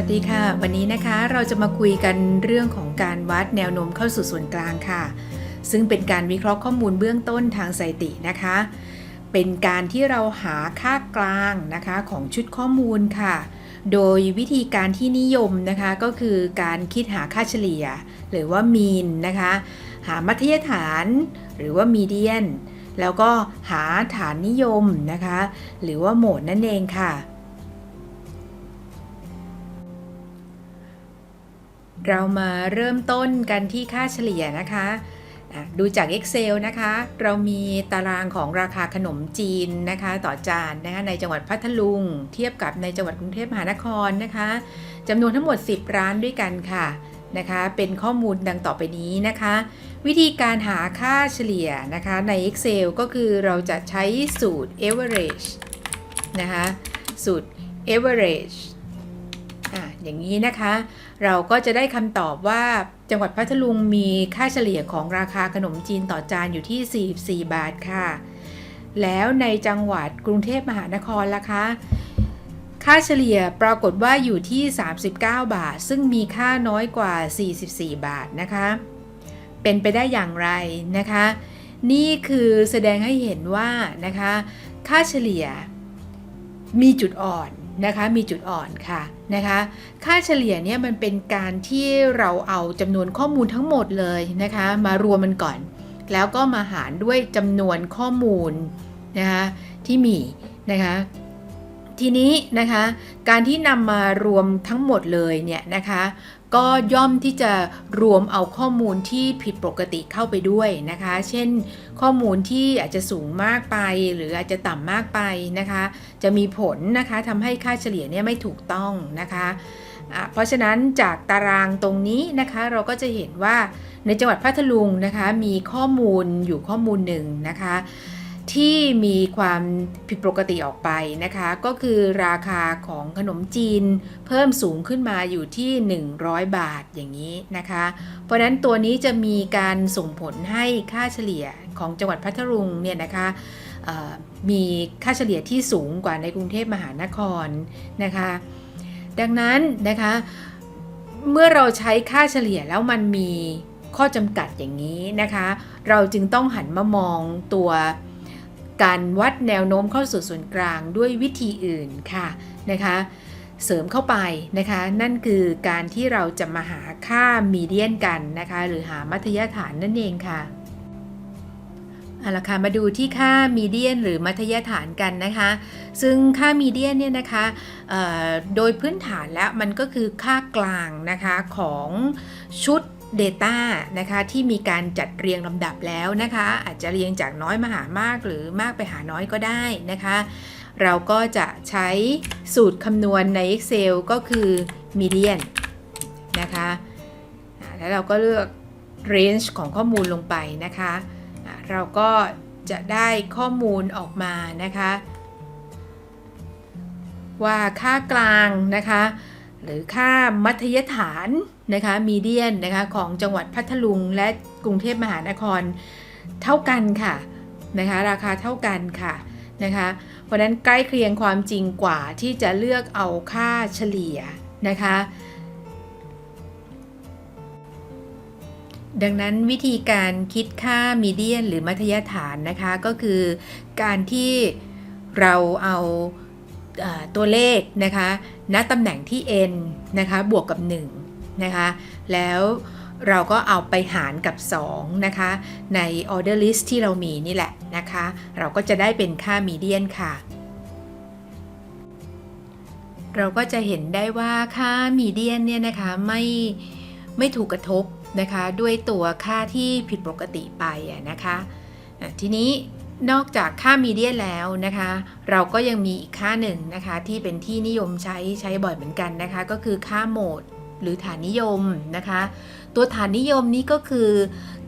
วัสดีค่ะ วันนี้นะคะเราจะมาคุยกันเรื่องของการวัดแนวโน้มเข้าสู่ส่วนกลางค่ะ ซึ่งเป็นการวิเคราะห์ข้อมูลเบื้องต้นทางสถิตินะคะ เป็นการที่เราหาค่ากลางนะคะของชุดข้อมูลค่ะ โดยวิธีการที่นิยมนะคะก็คือการคิดหาค่าเฉลี่ย หรือว่ามีนนะคะ หามัธยฐาน หรือว่ามีเดียน แล้วก็หาฐานนิยมนะคะ หรือว่าโหมดนั่นเองค่ะ เรามาเริ่มต้นกันที่ค่าเฉลี่ยนะคะ ดูจาก Excel นะคะ เรามีตารางของราคาขนมจีนนะคะ ต่อจานนะคะในจังหวัดพัทลุง เทียบกับในจังหวัดกรุงเทพมหานครนะคะจำนวนทั้งหมด 10 ร้านด้วยกันค่ะนะคะ เป็นข้อมูลดังต่อไปนี้นะคะ วิธีการหาค่าเฉลี่ยนะคะใน Excel ก็คือเราจะใช้สูตร average นะคะ สูตร average อะอย่างนี้นะคะ เราก็จะได้คำตอบว่าจังหวัดพัทลุงมีค่าเฉลี่ยของราคาขนมจีนต่อจานอยู่ที่ 44 บาทค่ะ แล้วในจังหวัดกรุงเทพมหานครล่ะคะ ค่าเฉลี่ยปรากฏว่าอยู่ที่ 39 บาท ซึ่งมีค่าน้อยกว่า 44 บาทนะคะ เป็นไปได้อย่างไรนะคะ นี่คือแสดงให้เห็นว่านะคะ ค่าเฉลี่ยมีจุดอ่อน นะคะมีจุดอ่อนค่ะนะคะค่าเฉลี่ยเนี่ยมันเป็นการที่เราเอาจำนวนข้อมูลทั้งหมดเลยนะคะมารวมมันก่อน แล้วก็มาหารด้วยจำนวนข้อมูลนะคะที่มีนะคะทีนี้นะคะการที่นำมารวมทั้งหมดเลยเนี่ยนะคะ ก็ย่อมที่จะรวมเอาข้อมูลที่ผิดปกติเข้าไปด้วยนะคะ เช่น ข้อมูลที่อาจจะสูงมากไป หรืออาจจะต่ำมากไปนะคะ จะมีผลนะคะทำให้ค่าเฉลี่ยเนี่ยไม่ถูกต้องนะคะะเพราะฉะนั้นจากตารางตรงนี้นะคะเราก็จะเห็นว่าในจังหวัดพัทลุงนะคะมีข้อมูลอยู่ข้อมูลหนึ่งนะคะ ที่มีความผิดปกติออกไปนะคะ ก็คือราคาของขนมจีนเพิ่มสูงขึ้นมาอยู่ที่ 100 บาทอย่างนี้นะคะ เพราะนั้นตัวนี้จะมีการส่งผลให้ค่าเฉลี่ยของจังหวัดพัทลุงเนี่ยนะคะมีค่าเฉลี่ยที่สูงกว่าในกรุงเทพมหานครนะคะ ดังนั้นนะคะเมื่อเราใช้ค่าเฉลี่ยแล้วมันมีข้อจำกัดอย่างนี้นะคะ เราจึงต้องหันมามองตัว การวัดแนวโน้มเข้าสู่ส่วนกลางด้วยวิธีอื่นค่ะนะคะเสริมเข้าไปนะคะ นั่นคือการที่เราจะมาหาค่ามีเดียนกันนะคะ หรือหามัธยฐานนั่นเองค่ะเอาละค่ะมาดูที่ค่ามีเดียนหรือมัธยฐานกันนะคะ ซึ่งค่ามีเดียนเนี่ยนะคะโดยพื้นฐานแล้วมันก็คือค่ากลางนะคะของชุด Data นะคะที่มีการจัดเรียงลำดับแล้วนะคะ อาจจะเรียงจากน้อยมาหามากหรือมากไปหาน้อยก็ได้นะคะ เราก็จะใช้สูตรคำนวณใน Excel ก็คือ median นะคะแล้วเราก็เลือก range ของข้อมูลลงไปนะคะ เราก็จะได้ข้อมูลออกมานะคะ ว่าค่ากลางนะคะ หรือค่ามัธยฐานนะคะมีเดียนนะคะของจังหวัดพัทลุงและกรุงเทพมหานครเท่ากันค่ะนะคะราคาเท่ากันค่ะนะคะเพราะนั้นใกล้เคียงความจริงกว่าที่จะเลือกเอาค่าเฉลี่ยนะคะดังนั้นวิธีการคิดค่ามีเดียนหรือมัธยฐานนะคะ ก็คือการที่เราเอา ตัวเลขนะคะณตำแหน่งที่ n นะคะบวกกับ1นะคะแล้วเราก็เอาไปหารกับ 2 นะคะ ใน order list ที่เรามีนี่แหละนะคะ เราก็จะได้เป็นค่ามีเดียนค่ะ เราก็จะเห็นได้ว่าค่ามีเดียนเนี่ยนะคะไม่ไม่ถูกกระทบนะคะ ด้วยตัวค่าที่ผิดปกติไปนะคะ ทีนี้ นอกจากค่ามีเดียแล้วนะคะ เราก็ยังมีอีกค่าหนึ่งนะคะ ที่เป็นที่นิยมใช้ใช้บ่อยเหมือนกันนะคะ ก็คือค่าโหมดหรือฐานนิยมนะคะ ตัวฐานนิยมนี้ก็คือ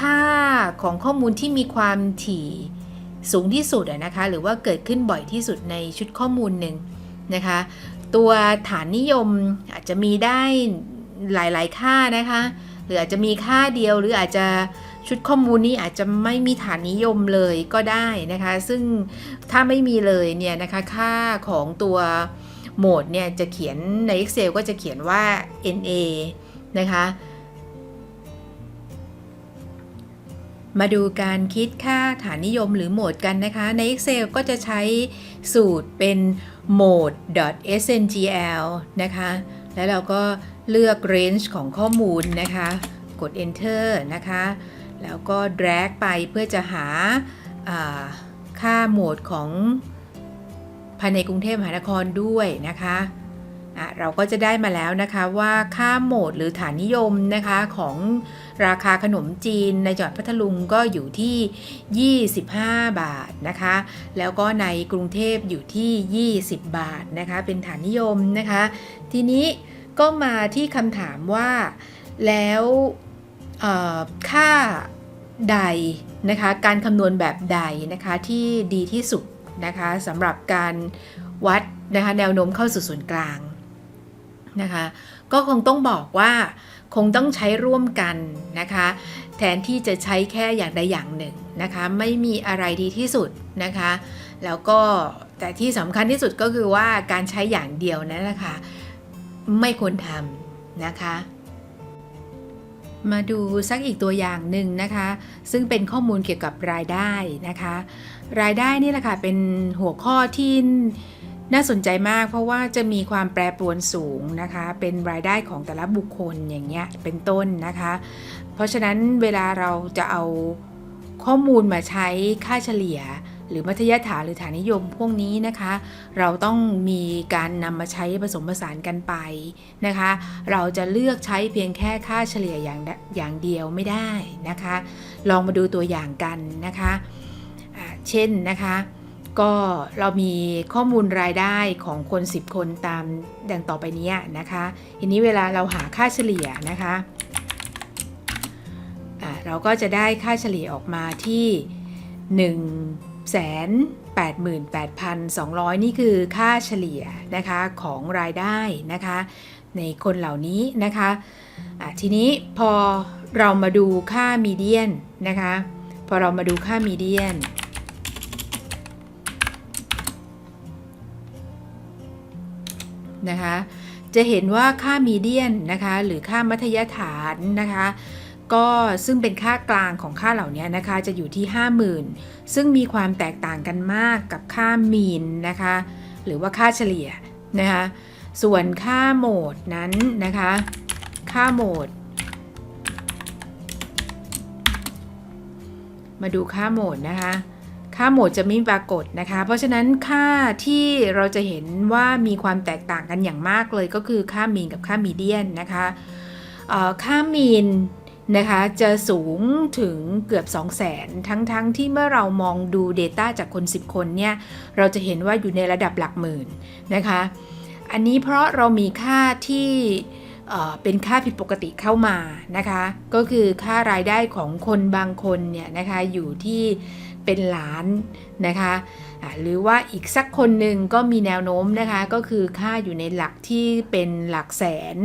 ค่าของข้อมูลที่มีความถี่สูงที่สุดนะคะ หรือว่าเกิดขึ้นบ่อยที่สุดในชุดข้อมูลหนึ่งนะคะ ตัวฐานนิยมอาจจะมีได้หลาย ๆ ค่านะคะ หรืออาจจะมีค่าเดียวหรืออาจจะ ชุดข้อมูลนี้อาจจะไม่มีฐานนิยมเลยก็ได้นะคะ ซึ่งถ้าไม่มีเลยเนี่ยนะคะค่าของตัวโหมดเนี่ยจะเขียนใน Excel ก็จะเขียนว่า NA นะคะมาดูการคิดค่าฐานนิยมหรือโหมดกันนะคะ ใน Excel ก็จะใช้สูตรเป็น mode.sngl นะคะ แล้วเราก็เลือก range ของข้อมูลนะคะ กด enter นะคะ แล้วก็ drag ไปเพื่อจะหาค่าโหมดของภายในกรุงเทพมหานครด้วยนะคะะเราก็จะได้มาแล้วนะคะว่าค่าโหมดหรือฐานนิยมนะคะของราคาขนมจีนในจังหวัดพัทลุงก็อยู่ที่ 25 บาทนะคะ แล้วก็ในกรุงเทพอยู่ที่ 20 บาทนะคะ เป็นฐานนิยมนะคะ ทีนี้ก็มาที่คำถามว่าแล้วค่า ใดนะคะการคำนวณแบบใดนะคะที่ดีที่สุดนะคะสำหรับการวัดนะคะแนวโน้มเข้าสู่ศูนย์กลางนะคะก็คงต้องบอกว่าคงต้องใช้ร่วมกันนะคะแทนที่จะใช้แค่อย่างใดอย่างหนึ่งนะคะไม่มีอะไรดีที่สุดนะคะแล้วก็แต่ที่สำคัญที่สุดก็คือว่าการใช้อย่างเดียวนั้นนะคะไม่ควรทำนะคะ มาดูสักอีกตัวอย่างหนึ่งนะคะ ซึ่งเป็นข้อมูลเกี่ยวกับรายได้นะคะ รายได้นี่แหละค่ะเป็นหัวข้อที่น่าสนใจมากเพราะว่าจะมีความแปรปรวนสูงนะคะ เป็นรายได้ของแต่ละบุคคลอย่างเงี้ยเป็นต้นนะคะ เพราะฉะนั้นเวลาเราจะเอาข้อมูลมาใช้ค่าเฉลี่ย หรือมัธยฐานหรือฐานนิยมพวกนี้นะคะ เราต้องมีการนำมาใช้ผสมผสานกันไปนะคะ เราจะเลือกใช้เพียงแค่ค่าเฉลี่ยอย่างเดอย่างเดียวไม่ได้นะคะ ลองมาดูตัวอย่างกันนะคะอ่าเช่นนะคะ ก็เรามีข้อมูลรายได้ของคน 10 คนตามดังต่อไปนี้นะคะ ทีนี้เวลาเราหาค่าเฉลี่ยนะคะอ่าเราก็จะได้ค่าเฉลี่ยออกมาที่ 1 88,200 นี่คือค่าเฉลี่ยนะคะของรายได้นะคะ ในคนเหล่านี้นะคะะทีนี้พอเรามาดูค่ามีเดียนนะคะ พอเรามาดูค่ามีเดียนนะคะ จะเห็นว่าค่ามีเดียนนะคะ หรือค่ามัธยฐานนะคะ ก็ซึ่งเป็นค่ากลางของค่าเหล่านี้นะคะจะอยู่ที่ 50,000 ซึ่งมีความแตกต่างกันมากกับค่ามีนนะคะหรือว่าค่าเฉลี่ยนะคะส่วนค่าโหมดนั้นนะคะค่าโหมด มาดูค่าโหมดนะคะค่าโหมดจะไม่ปรากฏนะคะ เพราะฉะนั้นค่าที่เราจะเห็นว่ามีความแตกต่างกันอย่างมากเลยก็คือค่ามีนกับค่ามีเดียนนะคะค่ามีน นะคะจะสูงถึงเกือบ 2 0 0แสนทั้งๆทที่เมื่อเรามองดู Data จากคน 10 คนเนี่ย เราจะเห็นว่าอยู่ในระดับหลักหมื่นนะคะ อันนี้เพราะเรามีค่าที่เอ่อเป็นค่าผิดปกติเข้ามานะคะ ก็คือค่ารายได้ของคนบางคนเนี่ยนะคะอยู่ที่ เป็นล้านนะคะอะหรือว่าอีกสักคนหนึ่งก็มีแนวโน้มนะคะก็คือค่าอยู่ในหลักที่เป็นหลักแสน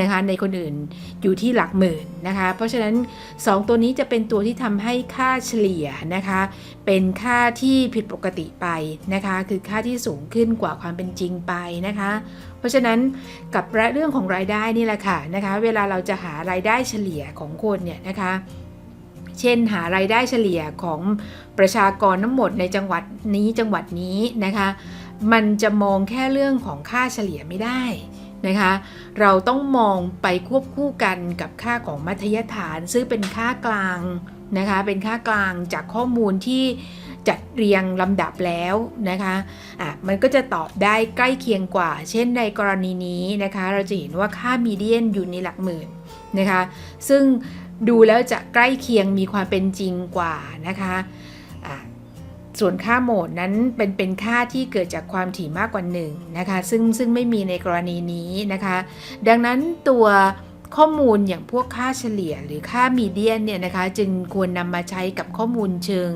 นะคะในคนอื่นอยู่ที่หลักหมื่นนะคะเพราะฉะนั้น 2 ตัวนี้จะเป็นตัวที่ทำให้ค่าเฉลี่ยนะคะเป็นค่าที่ผิดปกติไปนะคะคือค่าที่สูงขึ้นกว่าความเป็นจริงไปนะคะเพราะฉะนั้นกับเรื่องของรายได้นี่แหละค่ะนะคะเวลาเราจะหารายได้เฉลี่ยของคนเนี่ยนะคะ เช่น หารายได้เฉลี่ยของประชากรทั้งหมดในจังหวัดนี้จังหวัดนี้นะคะ มันจะมองแค่เรื่องของค่าเฉลี่ยไม่ได้นะคะ เราต้องมองไปควบคู่กันกับค่าของมัธยฐาน ซึ่งเป็นค่ากลางนะคะ เป็นค่ากลางจากข้อมูลที่จัดเรียงลำดับแล้วนะคะอะมันก็จะตอบได้ใกล้เคียงกว่า เช่นในกรณีนี้นะคะ เราจะเห็นว่าค่ามีเดียนอยู่ในหลักหมื่นนะคะ ซึ่ง ดูแล้วจะใกล้เคียงมีความเป็นจริงกว่านะคะะส่วนค่าโหมดนั้นเป็นเป็นค่าที่เกิดจากความถี่มากกว่า1นะคะซึ่งซึ่งไม่มีในกรณีนี้นะคะ ดังนั้นตัวข้อมูลอย่างพวกค่าเฉลี่ยหรือค่ามีเดียนเนี่ยนะคะจึงควรนำมาใช้กับข้อมูลเชิง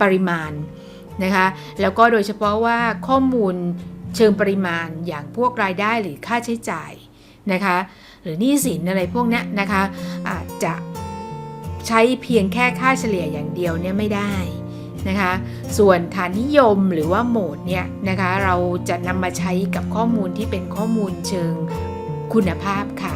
ปริมาณนะคะแล้วก็โดยเฉพาะว่าข้อมูลเชิงปริมาณอย่างพวกรายได้หรือค่าใช้จ่ายนะคะหรือหนี้สินอะไรพวกนี้นะคะอาจจะ ใช้เพียงแค่ค่าเฉลี่ยอย่างเดียวเนี่ยไม่ได้นะคะ ส่วนฐานนิยมหรือว่าโหมดเนี่ยนะคะเราจะนำมาใช้กับข้อมูลที่เป็นข้อมูลเชิงคุณภาพค่ะ